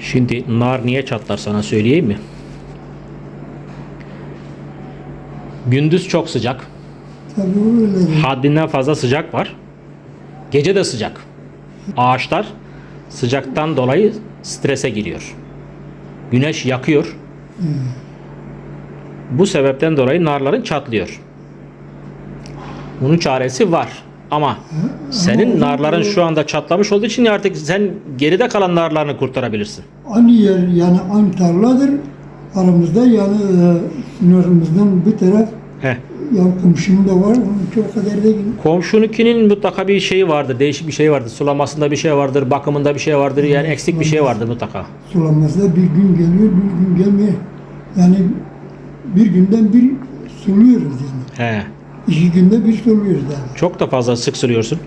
Şimdi nar niye çatlar sana söyleyeyim mi? Gündüz çok sıcak. Tabii öyledir. Haddinden fazla sıcak var. Gece de sıcak. Ağaçlar sıcaktan dolayı strese giriyor. Güneş yakıyor. Bu sebepten dolayı narların çatlıyor. Bunun çaresi var. Ama senin narların şu anda çatlamış olduğu için artık sen geride kalan narlarını kurtarabilirsin. Aynı yer yani aynı tarladır. Aramızda yani e, sınırımızdan bir taraf Heh. yan komşum da var. Çok kadar değil. Komşunukinin mutlaka bir şeyi vardır, değişik bir şey vardır. Sulamasında bir şey vardır, bakımında bir şey vardır. Yani eksik bir şey vardır mutlaka. Sulanması bir gün geliyor, bir gün gelmiyor. Yani bir günden bir suluyoruz yani. He. İki günde bir suluyoruz yani. Çok da fazla sık suluyorsun.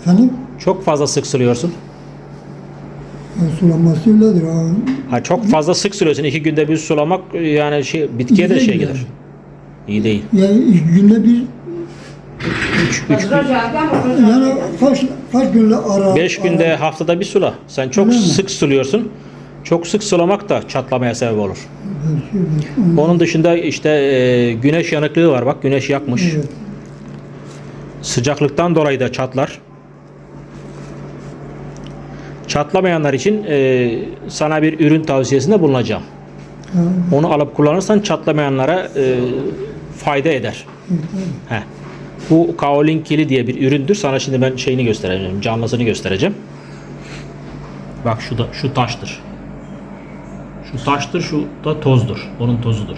Efendim? Çok fazla sık suluyorsun. Yani sulanması öyledir. Ha. Ha, çok fazla sık suluyorsun. İki günde bir sulamak yani şey bitkiye de İyi şey değil gelir. İyi değil. Yani iki günde bir Yani kaç kaç günde ara Beş günde haftada bir sula. Sen çok Öyle mi? sık suluyorsun. Çok sık sulamak da çatlamaya sebep olur. ara, Onun dışında işte e, güneş yanıklığı var bak güneş yakmış. Evet. Sıcaklıktan dolayı da çatlar. Çatlamayanlar için e, sana bir ürün tavsiyesinde bulunacağım. Ha, Onu alıp kullanırsan çatlamayanlara e, fayda eder. Heh. Bu kaolin kili diye bir üründür. Sana şimdi ben şeyini göstereceğim. Canlısını göstereceğim. Bak şu da şu taştır. Şu taştır, şu da tozdur. Onun tozudur.